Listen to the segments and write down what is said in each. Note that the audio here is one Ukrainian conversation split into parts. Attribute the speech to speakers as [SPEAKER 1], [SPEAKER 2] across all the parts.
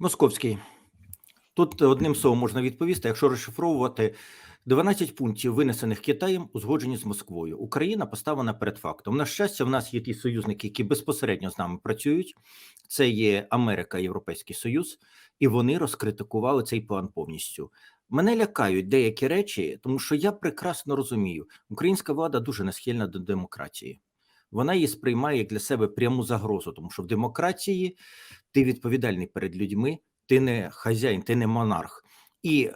[SPEAKER 1] Московський. Тут одним словом можна відповісти, якщо розшифровувати 12 пунктів, винесених Китаєм, узгоджені з Москвою. Україна поставлена перед фактом. На щастя, в нас є ті союзники, які безпосередньо з нами працюють. Це є Америка, Європейський Союз, і вони розкритикували цей план повністю. Мене лякають деякі речі, тому що я прекрасно розумію, українська влада дуже не схильна до демократії. Вона її сприймає як для себе пряму загрозу, тому що в демократії ти відповідальний перед людьми, ти не хазяїн, ти не монарх. І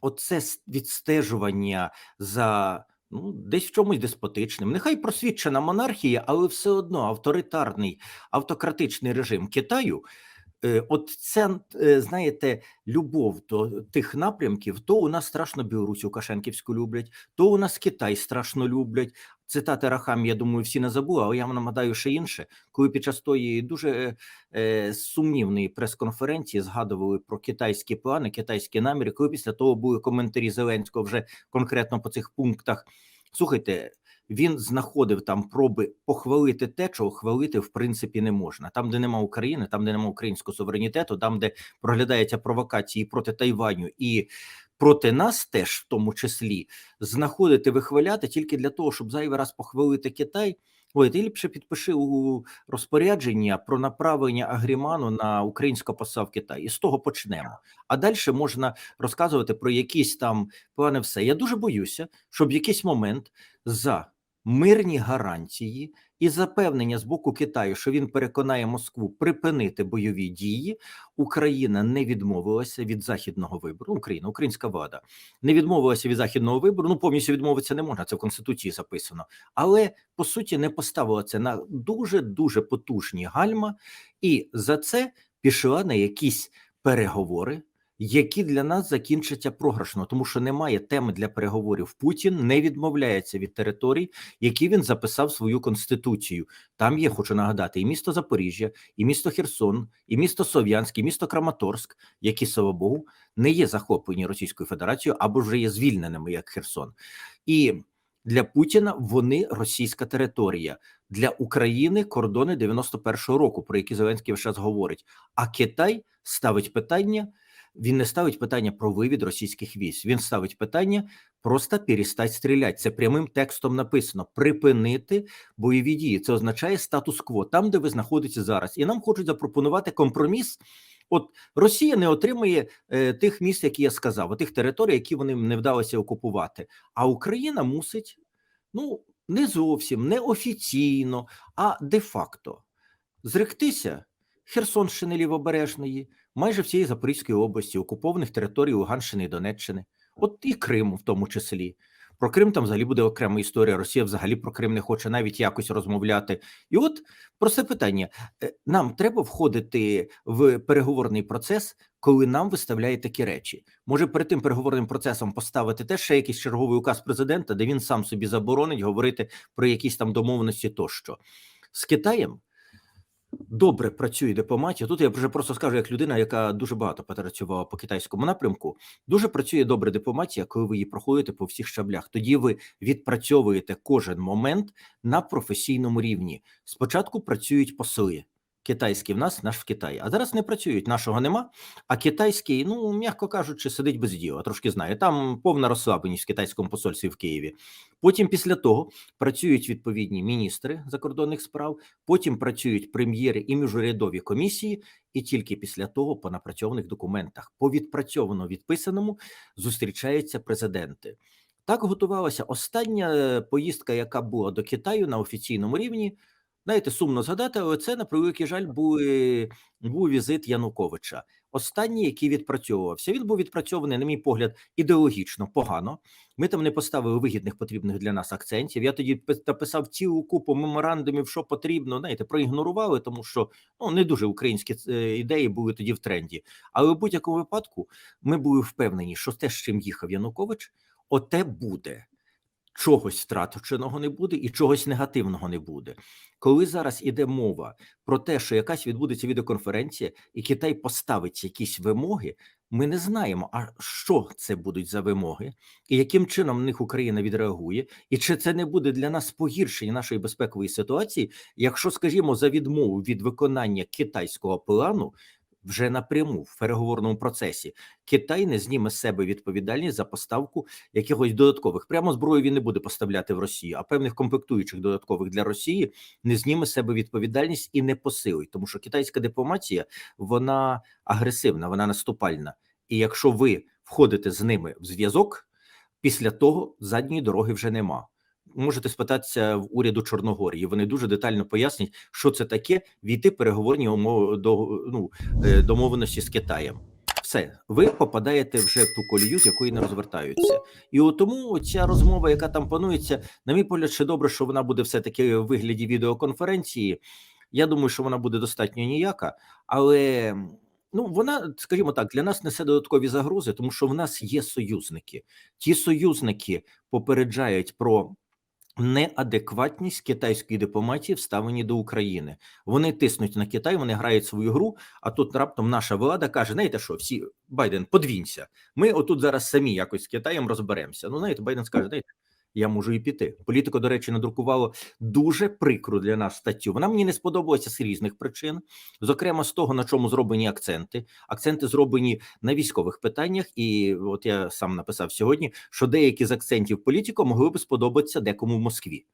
[SPEAKER 1] оце відстежування за ну, десь в чомусь деспотичним. Нехай просвідчена монархія, але все одно авторитарний автократичний режим Китаю. Е, От це, знаєте, любов до тих напрямків, то у нас страшно Білорусь Лукашенківську люблять, то у нас Китай страшно люблять. Цитати Рахам, я думаю, всі не забули, але я вам нагадаю ще інше, коли під час тої дуже е, сумнівної прес-конференції згадували про китайські плани, китайські наміри, коли після того були коментарі Зеленського вже конкретно по цих пунктах. Слухайте, він знаходив там проби похвалити те, чого хвалити в принципі не можна. Там, де нема України, там, де нема українського суверенітету, там, де проглядаються провокації проти Тайваню і проти нас, теж в тому числі, знаходити, вихваляти тільки для того, щоб зайвий раз похвалити Китай. Ой, ти ліпше підпиши у розпорядження про направлення Агріману на українського посла в Китай. І з того почнемо. А далі можна розказувати про якісь там плани. Все я дуже боюся, щоб в якийсь момент за мирні гарантії і запевнення з боку Китаю, що він переконає Москву припинити бойові дії. Україна не відмовилася від західного вибору. Україна, українська влада не відмовилася від західного вибору. Ну повністю відмовитися не можна. Це в конституції записано, але по суті не поставила це на дуже дуже потужні гальма, і за це пішла на якісь переговори. Які для нас закінчаться програшно, тому що немає теми для переговорів. Путін не відмовляється від територій, які він записав свою конституцію. Там є, хочу нагадати, і місто Запоріжжя, і місто Херсон, і місто Сов'янськ, і місто Краматорськ, які, слава Богу, не є захоплені Російською Федерацією або вже є звільненими як Херсон. І для Путіна вони російська територія. Для України кордони 91-го року, про які Зеленський весь час говорить. А Китай ставить питання. Він не ставить питання про вивід російських військ. Він ставить питання просто перестать стріляти. Це прямим текстом написано: припинити бойові дії. Це означає статус-кво там, де ви знаходитеся зараз. І нам хочуть запропонувати компроміс. От Росія не отримує е, тих місць, які я сказав, тих територій, які вони не вдалося окупувати. А Україна мусить, ну не зовсім, не офіційно, а де-факто зректися Херсонщини лівобережної, майже всієї Запорізької області, окупованих територій Луганщини і Донеччини, от і Криму в тому числі. Про Крим там взагалі буде окрема історія. Росія взагалі про Крим не хоче навіть якось розмовляти. І от просте питання: Е, нам треба входити в переговорний процес, коли нам виставляють такі речі. Може, перед тим переговорним процесом поставити теж ще якийсь черговий указ президента, де він сам собі заборонить говорити про якісь там домовленості тощо з Китаєм. Добре працює дипломатія. Тут я вже просто скажу, як людина, яка дуже багато попрацювала по китайському напрямку. Дуже працює добре дипломатія, коли ви її проходите по всіх щаблях. Тоді ви відпрацьовуєте кожен момент на професійному рівні. Спочатку працюють посли. Китайський в нас, наш в Китаї. А зараз не працюють, нашого нема. А китайський, ну м'яко кажучи, сидить без діла. Трошки знаю. Там повна розслабленість в китайському посольстві в Києві. Потім, після того, працюють відповідні міністри закордонних справ, потім працюють прем'єри і міжурядові комісії, і тільки після того, по напрацьованих документах, по відпрацьовано відписаному, зустрічаються президенти. Так готувалася остання е, поїздка, яка була до Китаю на офіційному рівні. Знаєте, сумно згадати, але це на превеликий жаль був, був візит Януковича. Останній, який відпрацьовувався, він був відпрацьований, на мій погляд, ідеологічно погано. Ми там не поставили вигідних потрібних для нас акцентів. Я тоді написав цілу купу меморандумів, що потрібно. Знаєте, проігнорували, тому що ну не дуже українські е, ідеї були тоді в тренді. Але в будь-якому випадку ми були впевнені, що те, з чим їхав Янукович, оте буде. Чогось втраченого не буде і чогось негативного не буде. Коли зараз іде мова про те, що якась відбудеться відеоконференція, і Китай поставить якісь вимоги, ми не знаємо, а що це будуть за вимоги, і яким чином на них Україна відреагує, і чи це не буде для нас погіршення нашої безпекової ситуації, якщо, скажімо, за відмову від виконання китайського плану вже напряму в переговорному процесі Китай не зніме з себе відповідальність за поставку якихось додаткових. Прямо зброю він не буде поставляти в Росію, а певних комплектуючих додаткових для Росії не зніме з себе відповідальність і не посилить, тому що китайська дипломатія вона агресивна, вона наступальна. І якщо ви входите з ними в зв'язок, після того задньої дороги вже нема. Можете спитатися в уряду Чорногорії. Вони дуже детально пояснять, що це таке війти переговорні умови до ну, е, домовленості з Китаєм. Все, ви попадаєте вже в ту колію, з якої не розвертаються, і от тому ця розмова, яка там планується, на мій погляд, ще добре, що вона буде все таки в вигляді відеоконференції. Я думаю, що вона буде достатньо ніяка, але ну вона, скажімо так, для нас несе додаткові загрози, тому що в нас є союзники. Ті союзники попереджають про неадекватність китайської дипломатії вставлені до України. Вони тиснуть на Китай, вони грають свою гру. А тут раптом наша влада каже: знаєте що, всі Байден, подвінься. Ми отут зараз самі якось з Китаєм розберемося. Ну, знаєте, Байден скаже, знаєте, я можу і піти. Політико, до речі, надрукувало дуже прикру для нас статтю. Вона мені не сподобалася з різних причин, зокрема з того, на чому зроблені акценти. Акценти зроблені на військових питаннях, і от я сам написав сьогодні, що деякі з акцентів політико могли б сподобатися декому в Москві,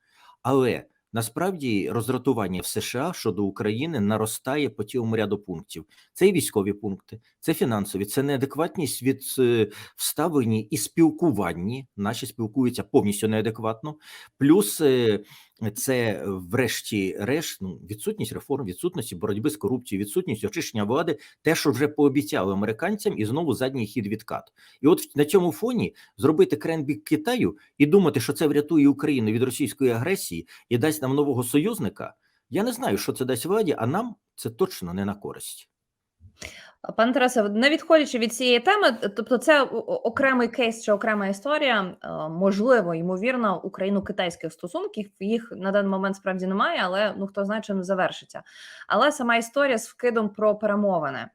[SPEAKER 1] але насправді роздратування в США щодо України наростає по цілому ряду пунктів. Це і військові пункти, це фінансові, це неадекватність від е, вставлені і спілкуванні. Наші спілкуються повністю неадекватно. Плюс е, це, врешті-решт, ну, відсутність реформ, відсутності боротьби з корупцією, відсутність очищення влади, те, що вже пообіцяли американцям, і знову задній хід відкат. І от на цьому фоні зробити кренбік Китаю і думати, що це врятує Україну від російської агресії і дасть нам нового союзника. Я не знаю, що це дасть владі, а нам це точно не на користь.
[SPEAKER 2] Пане Тарасе, не відходячи від цієї теми, тобто це окремий кейс чи окрема історія, е, можливо, ймовірно, україно-китайських стосунків. Їх на даний момент справді немає, але ну хто знає, чим завершиться. Але сама історія з вкидом про перемовини.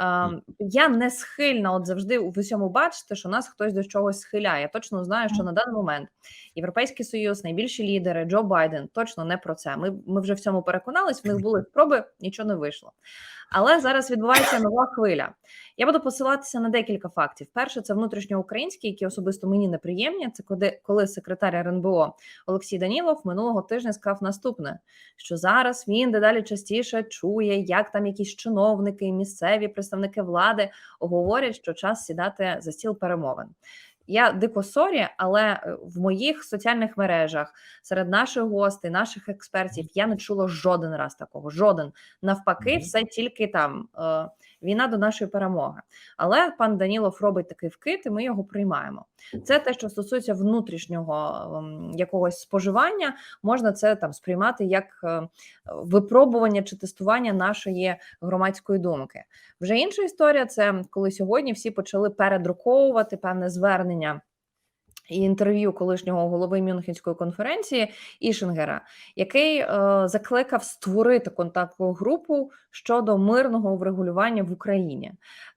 [SPEAKER 2] Е, Я не схильна, от завжди у всьому бачити, що нас хтось до чогось схиляє. Я точно знаю, що на даний момент Європейський Союз, найбільші лідери, Джо Байден точно не про це. Ми, ми вже в цьому переконались. В них були спроби, нічого не вийшло. Але зараз відбувається нова хвиля. Я буду посилатися на декілька фактів. Перше, це внутрішньоукраїнські, які особисто мені неприємні. Це коли, коли секретар РНБО Олексій Данілов минулого тижня сказав наступне: що зараз він дедалі частіше чує, як там якісь чиновники, місцеві представники влади говорять, що час сідати за стіл перемовин. Я дико сорі, але е, в моїх соціальних мережах серед наших гостей, наших експертів, я не чула жоден раз такого. Жоден навпаки, все тільки там е, війна до нашої перемоги. Але пан Данілов робить такий вкид, і ми його приймаємо. Це те, що стосується внутрішнього ем, якогось споживання, можна це там сприймати як е, випробування чи тестування нашої громадської думки. Вже інша історія це коли сьогодні всі почали передруковувати певне звернення. Інтерв'ю колишнього голови Мюнхенської конференції Ішингера, який е, закликав створити контактну групу щодо мирного врегулювання в Україні.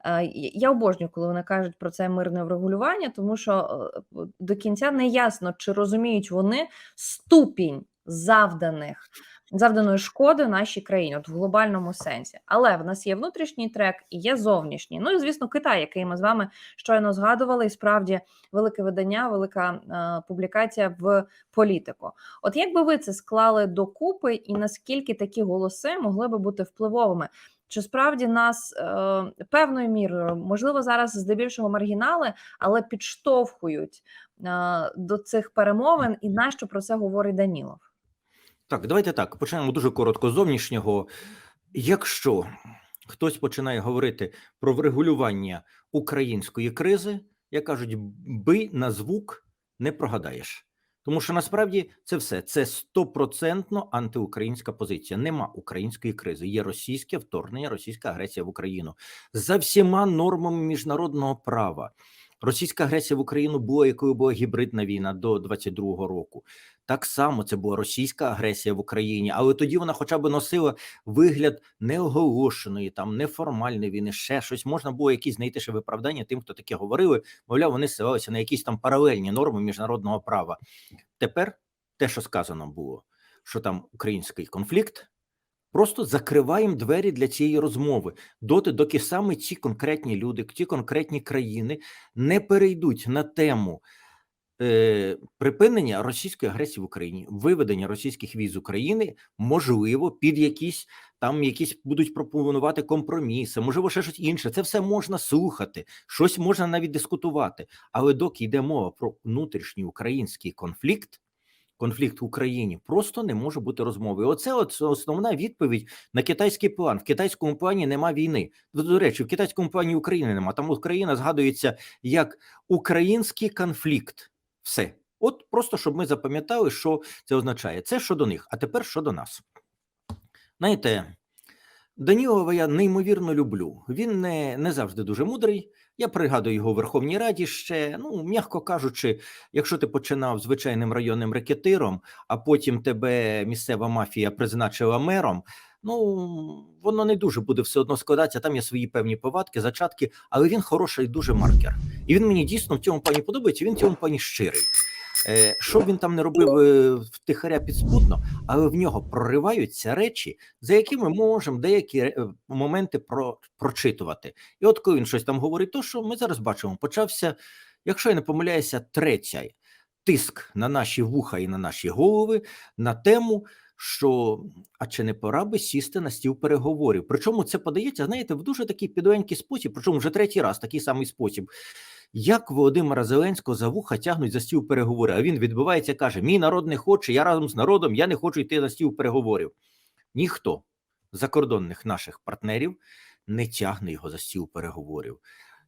[SPEAKER 2] Е, я обожнюю, коли вони кажуть про це мирне врегулювання, тому що е, до кінця не ясно, чи розуміють вони ступінь завданих завданої шкоди нашій країні, от в глобальному сенсі. Але в нас є внутрішній трек і є зовнішній. Ну і звісно, Китай, який ми з вами щойно згадували, і справді велике видання, велика е, публікація в політику. От як би ви це склали докупи, і наскільки такі голоси могли би бути впливовими? Чи справді нас е, певною мірою, можливо, зараз здебільшого маргінали, але підштовхують е, до цих перемовин, і нащо про це говорить Данілов?
[SPEAKER 1] Так, давайте так. Почнемо дуже коротко з зовнішнього. Якщо хтось починає говорити про врегулювання української кризи, як кажуть, бий на звук не прогадаєш. Тому що насправді це все це стопроцентно антиукраїнська позиція. Нема української кризи. Є російське вторгнення, російська агресія в Україну за всіма нормами міжнародного права. Російська агресія в Україну була якою була гібридна війна до 22-го року. Так само це була російська агресія в Україні, але тоді вона хоча б носила вигляд неоголошеної, там неформальної війни, ще щось. Можна було якісь знайти ще виправдання тим, хто таке говорили. Мовляв, вони ссилалися на якісь там паралельні норми міжнародного права. Тепер те, що сказано було, що там український конфлікт, Просто закриваємо двері для цієї розмови доти, доки саме ці конкретні люди, ті конкретні країни не перейдуть на тему е, припинення російської агресії в Україні, виведення російських військ з України, можливо, під якісь там якісь будуть пропонувати компроміси, можливо, ще щось інше. Це все можна слухати, щось можна навіть дискутувати. Але доки йде мова про внутрішній український конфлікт. Конфлікт в Україні просто не може бути розмови. Оце от основна відповідь на китайський план. В китайському плані нема війни. До, речі, в китайському плані України нема. Там Україна згадується як український конфлікт. Все, от просто щоб ми запам'ятали, що це означає. Це щодо них. А тепер щодо нас. Знаєте, Данілова я неймовірно люблю. Він не, не завжди дуже мудрий. Я пригадую його в Верховній Раді ще. Ну, м'яко кажучи, якщо ти починав звичайним районним рекетиром, а потім тебе місцева мафія призначила мером. Ну, воно не дуже буде все одно складатися. Там є свої певні повадки, зачатки, але він хороший дуже маркер. І він мені дійсно в цьому пані подобається. Він в цьому пані щирий. Е, Що він там не робив е, втихаря підспутно, але в нього прориваються речі, за якими ми можемо деякі е, моменти про, прочитувати. І от коли він щось там говорить, то що ми зараз бачимо, почався, якщо я не помиляюся, третя тиск на наші вуха і на наші голови на тему. Що а чи не пора би сісти на стіл переговорів? Причому це подається, знаєте, в дуже такий підоенький спосіб, причому вже третій раз такий самий спосіб. Як Володимира Зеленського за вуха тягнуть за стіл переговорів? А він відбувається, каже: Мій народ не хоче, я разом з народом, я не хочу йти на стіл переговорів. Ніхто з закордонних наших партнерів не тягне його за стіл переговорів.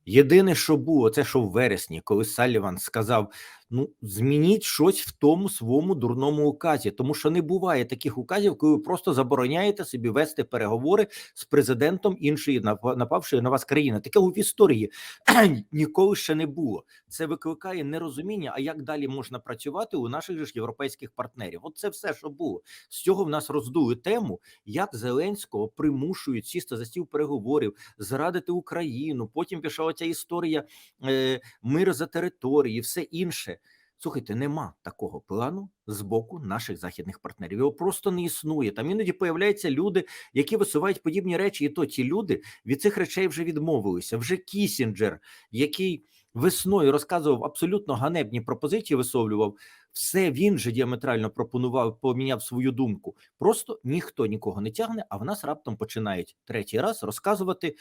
[SPEAKER 1] Єдине, що було, це що в вересні, коли Саліван сказав: ну, змініть щось в тому своєму дурному указі, тому що не буває таких указів, коли ви просто забороняєте собі вести переговори з президентом іншої напавшої на вас країни. Такого в історії ніколи ще не було. Це викликає нерозуміння, а як далі можна працювати у наших ж європейських партнерів. От це все, що було. З цього в нас роздули тему, як Зеленського примушують сісти за стіл переговорів, зрадити Україну. Потім пішла ця історія е, мир за території, все інше. Слухайте, нема такого плану з боку наших західних партнерів. Його просто не існує. Там іноді появляються люди, які висувають подібні речі, і то ті люди від цих речей вже відмовилися. Вже Кісінджер, який весною розказував абсолютно ганебні пропозиції, висловлював все. Він же діаметрально пропонував, поміняв свою думку. Просто ніхто нікого не тягне. А в нас раптом починають третій раз розказувати,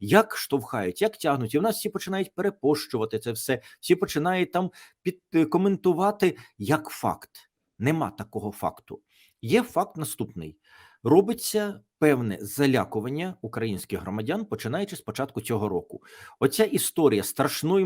[SPEAKER 1] як штовхають, як тягнуть. І в нас всі починають перепощувати це все. Всі починають там під е, як факт. Нема такого факту. Є факт наступний: робиться певне залякування українських громадян, починаючи з початку цього року. Оця історія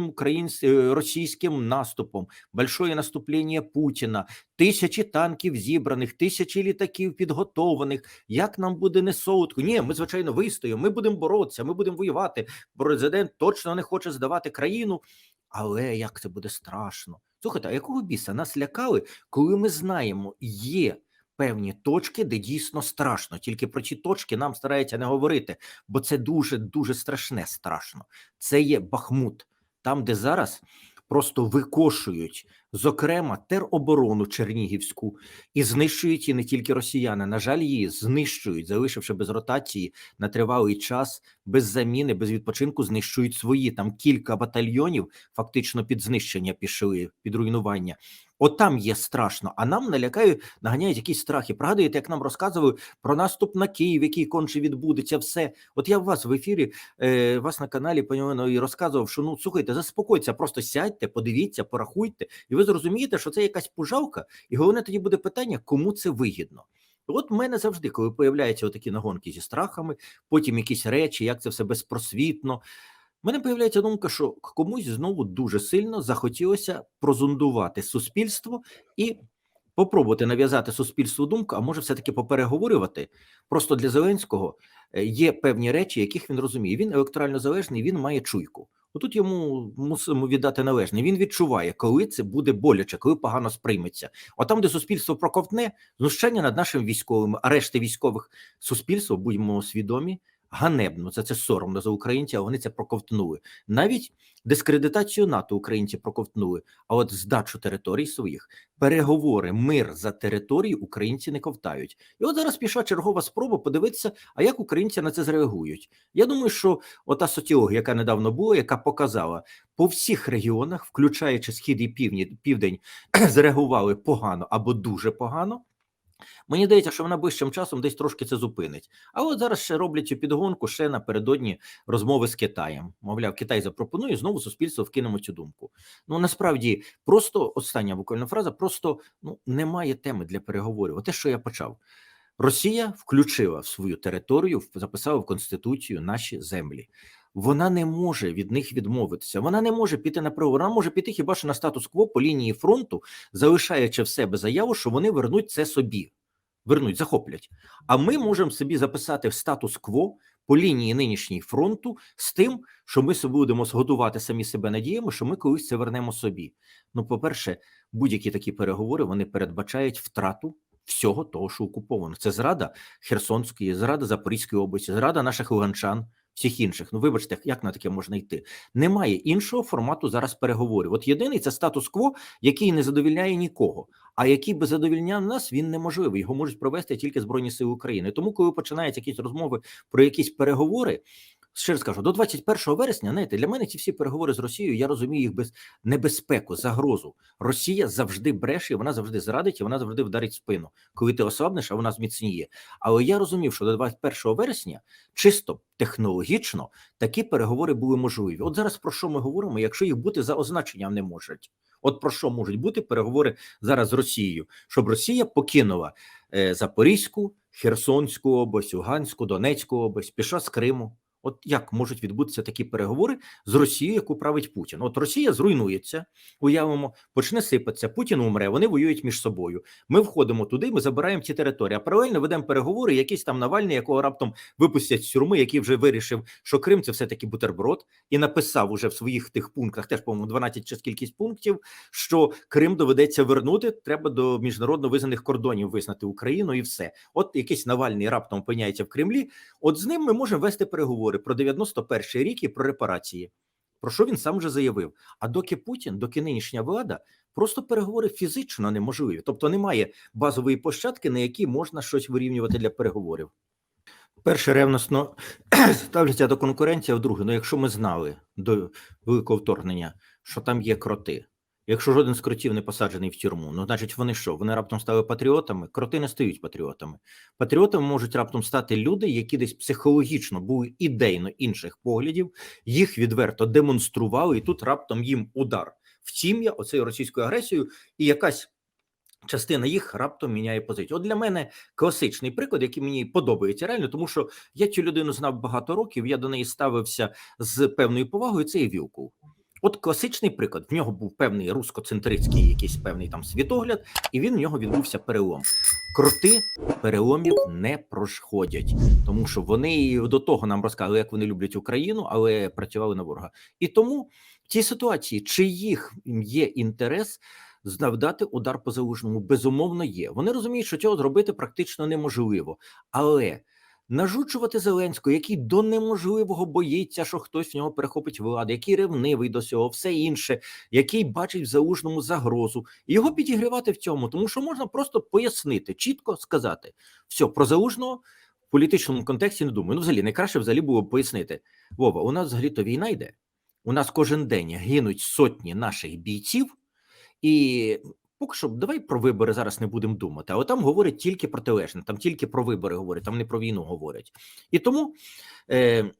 [SPEAKER 1] українсь... е, російським наступом, большое наступлення Путіна, тисячі танків зібраних, тисячі літаків підготованих. Як нам буде не солодко? Ні, ми звичайно вистоїмо. Ми будемо боротися, ми будемо воювати. Президент точно не хоче здавати країну. Але як це буде страшно? Слухайте, а якого біса нас лякали, коли ми знаємо, є певні точки, де дійсно страшно. Тільки про ці точки нам стараються не говорити, бо це дуже дуже страшне страшно. Це є Бахмут, там, де зараз просто викошують, зокрема, тероборону Чернігівську і знищують її не тільки росіяни. На жаль, її знищують, залишивши без ротації на тривалий час, без заміни, без відпочинку, знищують свої там кілька батальйонів, фактично під знищення пішли, під руйнування. От там є страшно, а нам налякають, наганяють якісь страхи. Пригадуєте, як нам розказували про наступ на Київ, який конче відбудеться, все. От я в вас в ефірі, е, вас на каналі пані і розказував, що ну слухайте, заспокойтеся, просто сядьте, подивіться, порахуйте, і ви зрозумієте, що це якась пужалка, і головне тоді буде питання, кому це вигідно. От в мене завжди, коли появляються такі нагонки зі страхами, потім якісь речі, як це все безпросвітно. В мене появляється думка, що комусь знову дуже сильно захотілося прозондувати суспільство і попробувати нав'язати суспільству думку, а може, все-таки попереговорювати. Просто для Зеленського е, є певні речі, яких він розуміє. Він електорально залежний, він має чуйку. Отут йому мусимо віддати належне. Він відчуває, коли це буде боляче, коли погано сприйметься. А там, де суспільство проковтне, знущання над нашими військовими, а решти військових суспільства, будьмо свідомі, ганебно. За це соромно за українців, а вони це проковтнули. Навіть дискредитацію НАТО українці проковтнули. А от здачу територій своїх, переговори, мир за території українці не ковтають. І от зараз пішла чергова спроба подивитися, а як українці на це зреагують. Я думаю, що ота соціологія, яка недавно була, яка показала по всіх регіонах, включаючи схід і півні, південь, зреагували погано або дуже погано. Мені здається, що вона ближчим часом десь трошки це зупинить. А от зараз ще роблять цю підгонку ще напередодні розмови з Китаєм. Мовляв, Китай запропонує знову суспільство вкинемо цю думку. Ну насправді, просто остання буквально фраза: просто ну немає теми для переговорів. Оте, що я почав. Росія включила в свою територію, записала в конституцію наші землі. Вона не може від них відмовитися. Вона не може піти на переговори. Вона може піти хіба що на статус-кво по лінії фронту, залишаючи в себе заяву, що вони вернуть це собі. Вернуть, захоплять. А ми можемо собі записати в статус-кво по лінії нинішньої фронту з тим, що ми собі будемо зготувати самі себе надіємо, що ми колись це вернемо собі. Ну, по-перше, будь-які такі переговори вони передбачають втрату всього того, що окуповано. Це зрада Херсонської, зрада Запорізької області, зрада наших луганчан, всіх інших. Ну, вибачте, як на таке можна йти? Немає іншого формату зараз переговорів. От єдиний це статус-кво, який не задовільняє нікого. А який би задовільняв нас, він неможливий. Його можуть провести тільки Збройні Сили України. Тому, коли починаються якісь розмови про якісь переговори, ще раз кажу, до 21 вересня, знаєте, для мене ці всі переговори з Росією, я розумію їх без небезпеку, загрозу. Росія завжди бреше, вона завжди зрадить, і вона завжди вдарить спину. Коли ти ослабнеш, а вона зміцніє. Але я розумів, що до 21 вересня чисто технологічно такі переговори були можливі. От зараз про що ми говоримо, якщо їх бути за означенням не можуть. От про що можуть бути переговори зараз з Росією, щоб Росія покинула е, Запорізьку, Херсонську область, Луганську, Донецьку область, пішла з Криму. От як можуть відбутися такі переговори з Росією, яку править Путін? От Росія зруйнується, уявимо, почне сипатися. Путін умре, вони воюють між собою. Ми входимо туди, ми забираємо ці території. А паралельно ведемо переговори. Якийсь там Навальний, якого раптом випустять з тюрми, який вже вирішив, що Крим це все таки бутерброд, і написав уже в своїх тих пунктах, теж по-моєму, 12 чи кількість пунктів, що Крим доведеться вернути. Треба до міжнародно визнаних кордонів визнати Україну, і все. От якийсь Навальний раптом опиняється в Кремлі. От з ним ми можемо вести переговори про 91 рік і про репарації. Про що він сам вже заявив? А доки Путін, доки нинішня влада, просто переговори фізично неможливі, тобто немає базової площадки, на якій можна щось вирівнювати для переговорів. Перше, ревносно ставляться до конкуренції, а друге, ну якщо ми знали до великого вторгнення, що там є кроти. Якщо жоден з кротів не посаджений в тюрму, ну значить вони що? Вони раптом стали патріотами? Кроти не стають патріотами. Патріотами можуть раптом стати люди, які десь психологічно були ідейно інших поглядів, їх відверто демонстрували, і тут раптом їм удар в тім'я оцею російською агресією, і якась частина їх раптом міняє позицію. От для мене класичний приклад, який мені подобається реально, тому що я цю людину знав багато років. Я до неї ставився з певною повагою. Це є Вілкул. От класичний приклад. В нього був певний рускоцентрицький якийсь певний там світогляд, і він в нього відбувся перелом. Кроти переломів не проходять, тому що вони до того нам розказали, як вони люблять Україну, але працювали на ворога. І тому в цій ситуації, чи їх є інтерес завдати удар по залужному, безумовно є. Вони розуміють, що цього зробити практично неможливо, але нажучувати Зеленського, який до неможливого боїться, що хтось в нього перехопить владу, який ревнивий до цього, все інше, який бачить в залужному загрозу, і його підігрівати в цьому, тому що можна просто пояснити, чітко сказати все про залужного. В політичному контексті не думаю. Ну, взагалі, найкраще взагалі було б пояснити: Вова, у нас взагалі то війна йде. У нас кожен день гинуть сотні наших бійців, і поки що давай про вибори зараз не будемо думати. А там говорять тільки протилежне, там тільки про вибори говорять, там не про війну говорять. І тому е,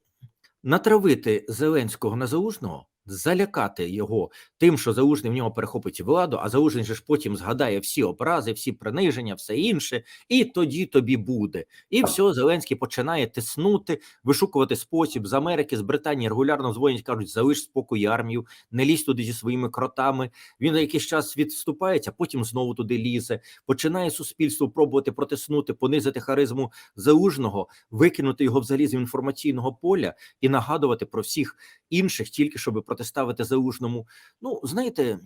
[SPEAKER 1] натравити Зеленського на залужного. Залякати його тим, що залужний в нього перехопить владу, а залужний же ж потім згадає всі образи, всі приниження, все інше, і тоді тобі буде. І все, Зеленський починає тиснути, вишукувати спосіб з Америки, з Британії регулярно дзвонять, кажуть, залиш спокій армію, не лізь туди зі своїми кротами. Він на якийсь час відступається, потім знову туди лізе. Починає суспільство пробувати протиснути, понизити харизму залужного, викинути його взагалі з інформаційного поля і нагадувати про всіх інших, тільки щоб протиставити залужному. Ну, знаєте,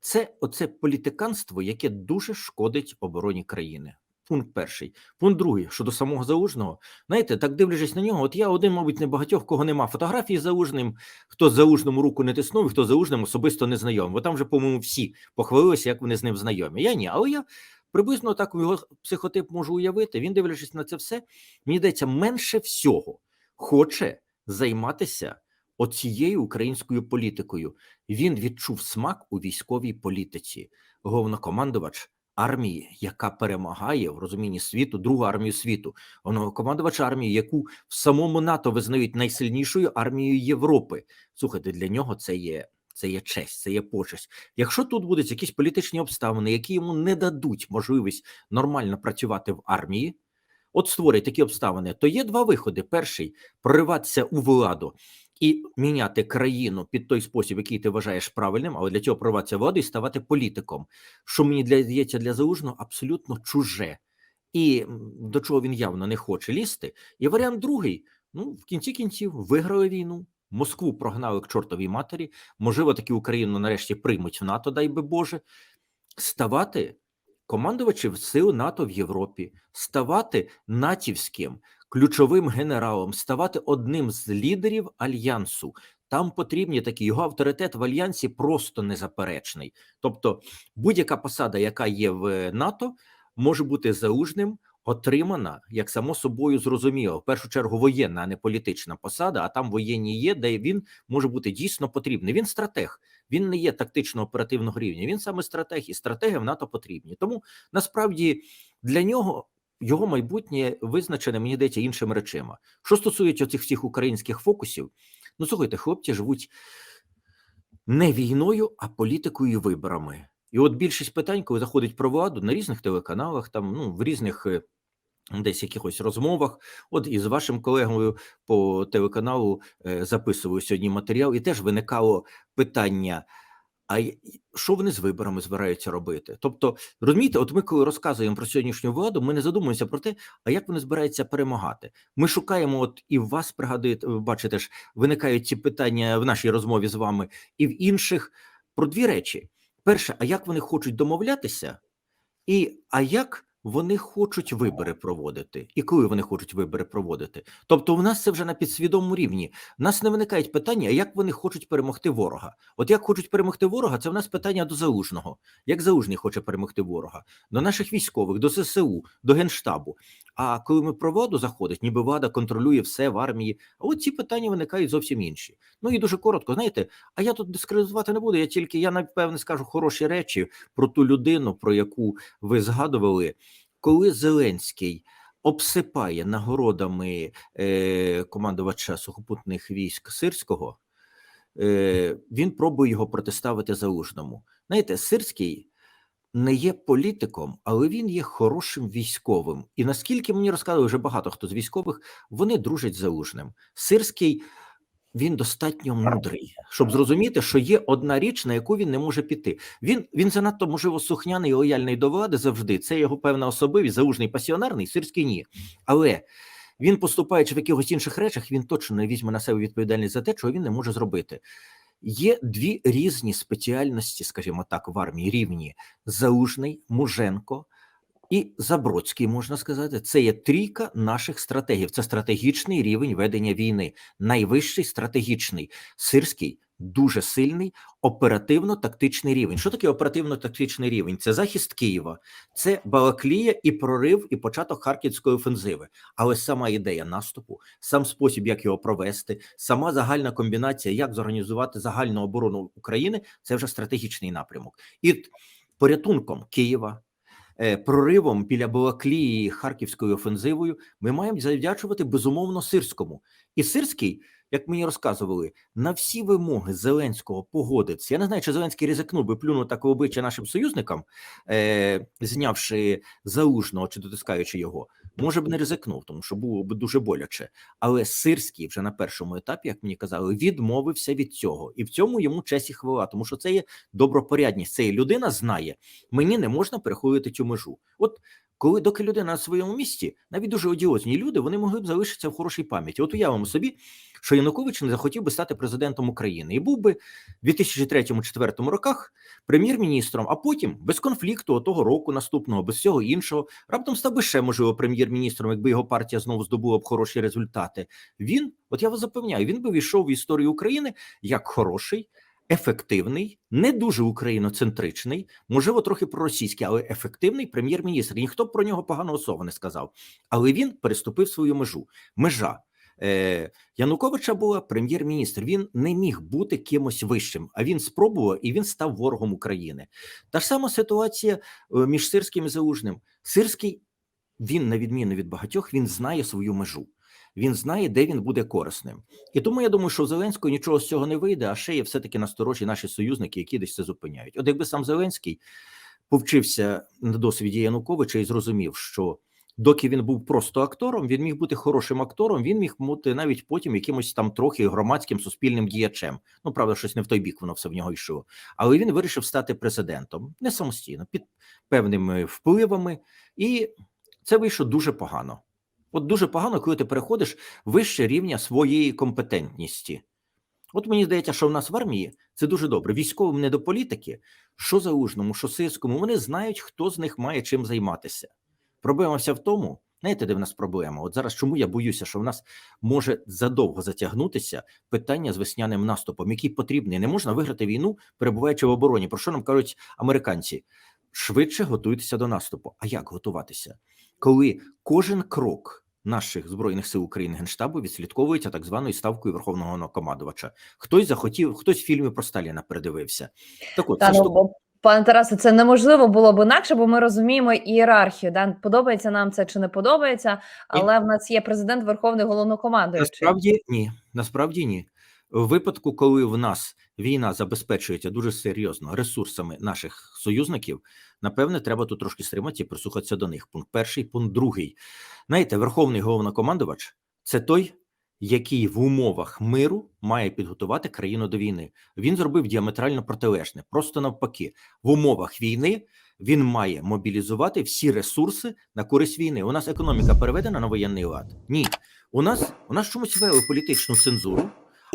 [SPEAKER 1] це оце політиканство, яке дуже шкодить обороні країни. пункт перший. Пункт другий щодо самого залужного. Знаєте, так дивлячись на нього, от я один, мабуть, не багатьох, кого нема фотографії з залужним, хто з залужному руку не тиснув, і хто з залужним особисто не знайомий. Бо там вже, по-моєму, всі похвалилися, як вони з ним знайомі. Я ні, але я приблизно так його психотип можу уявити. Він, дивлячись на це все, мені здається, менше всього хоче займатися оцією українською політикою. Він відчув смак у військовій політиці. Головнокомандувач армії, яка перемагає в розумінні світу, другу армію світу, головнокомандувач армії, яку в самому НАТО визнають найсильнішою армією Європи. Слухайте, для нього це є. Це є честь, це є почесть. Якщо тут будуть якісь політичні обставини, які йому не дадуть можливість нормально працювати в армії, от створять такі обставини, то є два виходи: перший прориватися у владу і міняти країну під той спосіб, який ти вважаєш правильним, але для цього прориватися в владу і ставати політиком, що мені для здається для залужного абсолютно чуже, і до чого він явно не хоче лізти. І варіант другий: ну в кінці кінців виграли війну. Москву прогнали к чортовій матері. Можливо, таки Україну нарешті приймуть в НАТО, дай би Боже, ставати командувачем сил НАТО в Європі, ставати натівським ключовим генералом, ставати одним з лідерів альянсу. Там потрібні такі його авторитет в альянсі просто незаперечний. Тобто, будь-яка посада, яка є в НАТО, може бути залужним. Отримана, як само собою зрозуміло, в першу чергу воєнна, а не політична посада. А там воєнні є, де він може бути дійсно потрібний. Він стратег, він не є тактично оперативного рівня. Він саме стратег, і стратеги в НАТО потрібні. Тому насправді для нього його майбутнє визначене, мені здається, іншими речима. Що стосується цих всіх українських фокусів, ну слухайте, хлопці живуть не війною, а політикою і виборами. І от більшість питань, коли заходить про владу на різних телеканалах, там ну в різних. е, Десь якихось розмовах, от із вашим колегою по телеканалу е, записував сьогодні матеріал, і теж виникало питання: а що вони з виборами збираються робити? Тобто, розумієте, от ми коли розказуємо про сьогоднішню владу, ми не задумуємося про те, а як вони збираються перемагати. Ми шукаємо, от і в вас пригадуєте, ви бачите ж, виникають ці питання в нашій розмові з вами, і в інших про дві речі: перше, а як вони хочуть домовлятися, і а як вони хочуть вибори проводити, і коли вони хочуть вибори проводити. Тобто, у нас це вже на підсвідомому рівні. У нас не виникають питання, як вони хочуть перемогти ворога. От як хочуть перемогти ворога, це в нас питання до залужного. Як залужний хоче перемогти ворога, до наших військових, до ЗСУ, до генштабу. А коли ми про владу заходить, ніби влада контролює все в армії. А от ці питання виникають зовсім інші. Ну і дуже коротко, знаєте, а я тут дискредитувати не буду. Я тільки я напевне скажу хороші речі про ту людину, про яку ви згадували, коли Зеленський обсипає нагородами е, командувача сухопутних військ Сирського, е, він пробує його протиставити залужному. Знаєте, Сирський не є політиком, але він є хорошим військовим. І наскільки мені розказали вже багато хто з військових, вони дружать з залужним. Сирський він достатньо мудрий, щоб зрозуміти, що є одна річ, на яку він не може піти. Він він занадто можливо сухняний і лояльний до влади завжди. Це його певна особливість, залужний пасіонарний, сирський ні. Але він, поступаючи в якихось інших речах, він точно не візьме на себе відповідальність за те, чого він не може зробити. Є дві різні спеціальності, скажімо так, в армії рівні: Залужний, Муженко і Забродський, можна сказати, це є трійка наших стратегів. Це стратегічний рівень ведення війни, найвищий стратегічний. Сирський дуже сильний оперативно-тактичний рівень. Що таке оперативно-тактичний рівень? Це захист Києва, це Балаклія і прорив, і початок Харківської офензиви. Але сама ідея наступу, сам спосіб, як його провести, сама загальна комбінація, як зорганізувати загальну оборону України, це вже стратегічний напрямок. І порятунком Києва, проривом біля Балаклії Харківською офензивою ми маємо завдячувати безумовно Сирському. І Сирський, як мені розказували, на всі вимоги Зеленського погодиться. Я не знаю, чи Зеленський ризикнув би плюнув так в обличчя нашим союзникам, е, знявши залужного чи дотискаючи його. Може б не ризикнув, тому що було б дуже боляче. Але Сирський вже на першому етапі, як мені казали, відмовився від цього, і в цьому йому честь і хвала, тому що це є добропорядність. Це є людина знає, мені не можна переходити цю межу. От коли доки людина на своєму місці, навіть дуже одіозні люди, вони могли б залишитися в хорошій пам'яті. От уявимо собі, що Янукович не захотів би стати президентом України і був би в 2003-2004 роках прем'єр-міністром, а потім без конфлікту того року наступного, без всього іншого, раптом став би ще можливо прем'єр-міністром, якби його партія знову здобула б хороші результати. Він, от я вас запевняю, він би війшов в історію України як хороший. Ефективний, не дуже україноцентричний, можливо, трохи проросійський, але ефективний прем'єр-міністр. Ніхто б про нього поганого слова не сказав. Але він переступив свою межу. Межа е, Януковича була прем'єр-міністр. Він не міг бути кимось вищим, а він спробував і він став ворогом України. Та ж сама ситуація е, між Сирським і Залужним. Сирський він, на відміну від багатьох, він знає свою межу. Він знає, де він буде корисним. І тому я думаю, що у Зеленського нічого з цього не вийде, а ще є все-таки насторожі наші союзники, які десь це зупиняють. От якби сам Зеленський повчився на досвіді Януковича і зрозумів, що доки він був просто актором, він міг бути хорошим актором, він міг бути навіть потім якимось там трохи громадським суспільним діячем. Ну, правда, щось не в той бік воно все в нього йшло. Але він вирішив стати президентом не самостійно, під певними впливами, і це вийшло дуже погано. От дуже погано, коли ти переходиш вище рівня своєї компетентності. От мені здається, що в нас в армії це дуже добре. Військовим не до політики, що залужному, що сирському, вони знають, хто з них має чим займатися. Проблема вся в тому, знаєте, де в нас проблема? От зараз чому я боюся, що в нас може задовго затягнутися питання з весняним наступом, який потрібний. Не можна виграти війну, перебуваючи в обороні. Про що нам кажуть американці? Швидше готуйтеся до наступу. А як готуватися? Коли кожен крок наших збройних сил України генштабу відслідковується так званою ставкою верховного командувача. Хтось захотів, хтось фільми про Сталіна передивився. Так от
[SPEAKER 2] Та
[SPEAKER 1] це
[SPEAKER 2] ну,
[SPEAKER 1] штука.
[SPEAKER 2] пане Тарасе, це неможливо було б інакше, бо ми розуміємо ієрархію. Да? Подобається нам це чи не подобається, але в нас є президент Верховний головнокомандуючий.
[SPEAKER 1] Насправді ні. Насправді ні. В випадку, коли в нас війна забезпечується дуже серйозно ресурсами наших союзників, напевне, треба тут трошки стримати і прислухатися до них. Пункт перший, пункт другий. Знаєте, верховний головнокомандувач це той, який в умовах миру має підготувати країну до війни. Він зробив діаметрально протилежне, просто навпаки, в умовах війни він має мобілізувати всі ресурси на користь війни. У нас економіка переведена на воєнний лад. Ні, у нас у нас чомусь ввели політичну цензуру,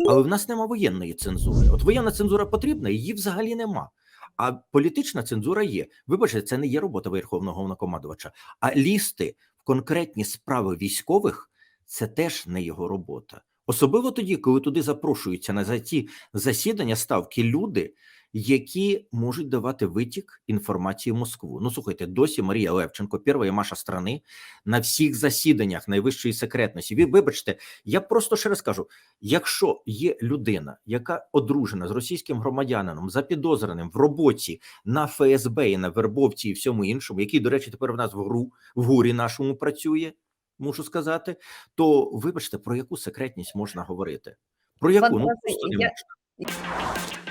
[SPEAKER 1] але в нас нема воєнної цензури. От воєнна цензура потрібна, її взагалі нема. А політична цензура є. Вибачте, це не є робота верховного головнокомандувача. А лізти в конкретні справи військових це теж не його робота. Особливо тоді, коли туди запрошуються на за ті засідання ставки люди, які можуть давати витік інформації в Москву. Ну слухайте, досі Марія Левченко, перша Маша страни, на всіх засіданнях найвищої секретності. Ви вибачте, я просто ще раз кажу: якщо є людина, яка одружена з російським громадянином, запідозреним в роботі на ФСБ і на вербовці і всьому іншому, який, до речі, тепер в нас в гру в гурі нашому працює, мушу сказати, то вибачте, про яку секретність можна говорити? Про яку ну просто не
[SPEAKER 2] я-
[SPEAKER 1] можна.